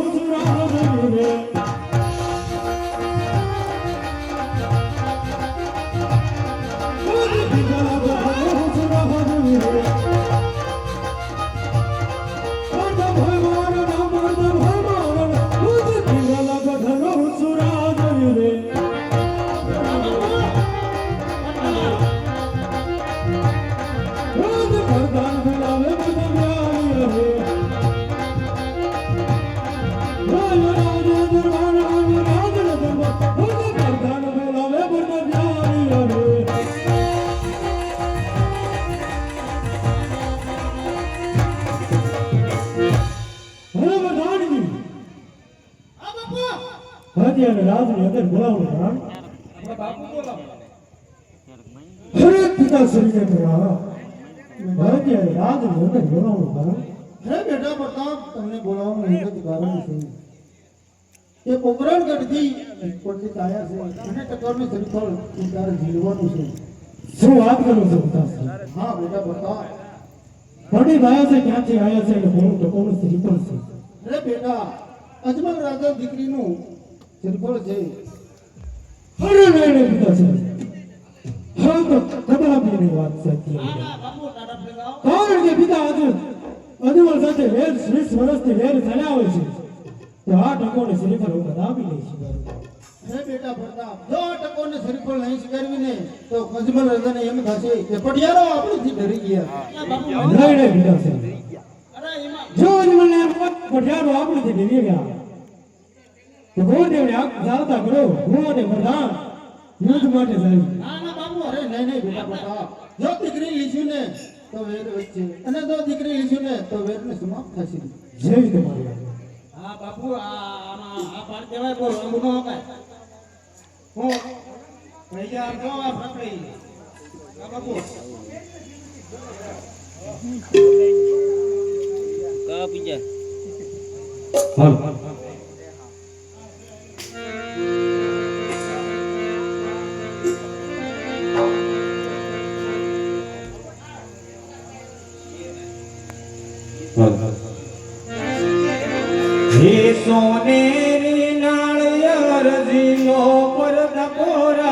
Hallelujah. હાજી અને રાજની અંદર બોલાવો રામ આપણે હરે પિતા શ્રીને બોલાવો હાજી અને રાજની અંદર બોલાવો રામ હે બેટા પ્રતાપ તમને બોલાવવાનું હિંમત કારણ છે કે પોકરણગઢથી ઉપરથી આયા છે અને ટકરનું શ્રીફળ તારે જીવવાનું છે શું વાત કરો છો પિતાશ્રી હા બેટા પ્રતાપ પડી ભાયા છે ક્યાંથી આવ્યા છે એટલે કોનું ટકોનું શ્રીફળ છે અરે બેટા અજમલ રાજા દીકરીનું છે નહીં નહીં પિતાશ્રી હા તો કદાપિની વાત છે અત્યારે. બાપુ ટાટા ફેગાઓ કારણ કે પિતા હજુ? અજમલ સાથે વેર વીસ વર્ષથી વેર ચલાવે છે. તો આ ટકોને શ્રીફળ હું કદાપી નહીં સ્વીકારું. હે બેટા પ્રતાપ જો ટકોને શ્રીફળ નહીં તો અજમલ રાજાને એમ થશે કે પટિયારો આપણેથી ડરી ગયા. અરે એમાં જો અજમલ ને હોય પટિયારો આપણેથી ડરી ગયા. ગોરદેવને આગ ચાલતા કરો હું અને પ્રધાન યુદ્ધ માટે જાય ના ના બાબુ અરે નહીં નહીં બેટા પ્રતાપ જો દીકરી લીધું ને તો વચ્ચે. અને જો દીકરી લીધું ને તો વેરને સમાપ્ત થશે. જેવી તમારી હા બાપુ આ આ પાર કહેવાય બોલ અંગુ નો હકાય હું ભૈયા જો આ ફકડી આ બાપુ. કા પીજા? હાલ. હે સોનેરી નાળિયેર જીનો પરદ કોરાય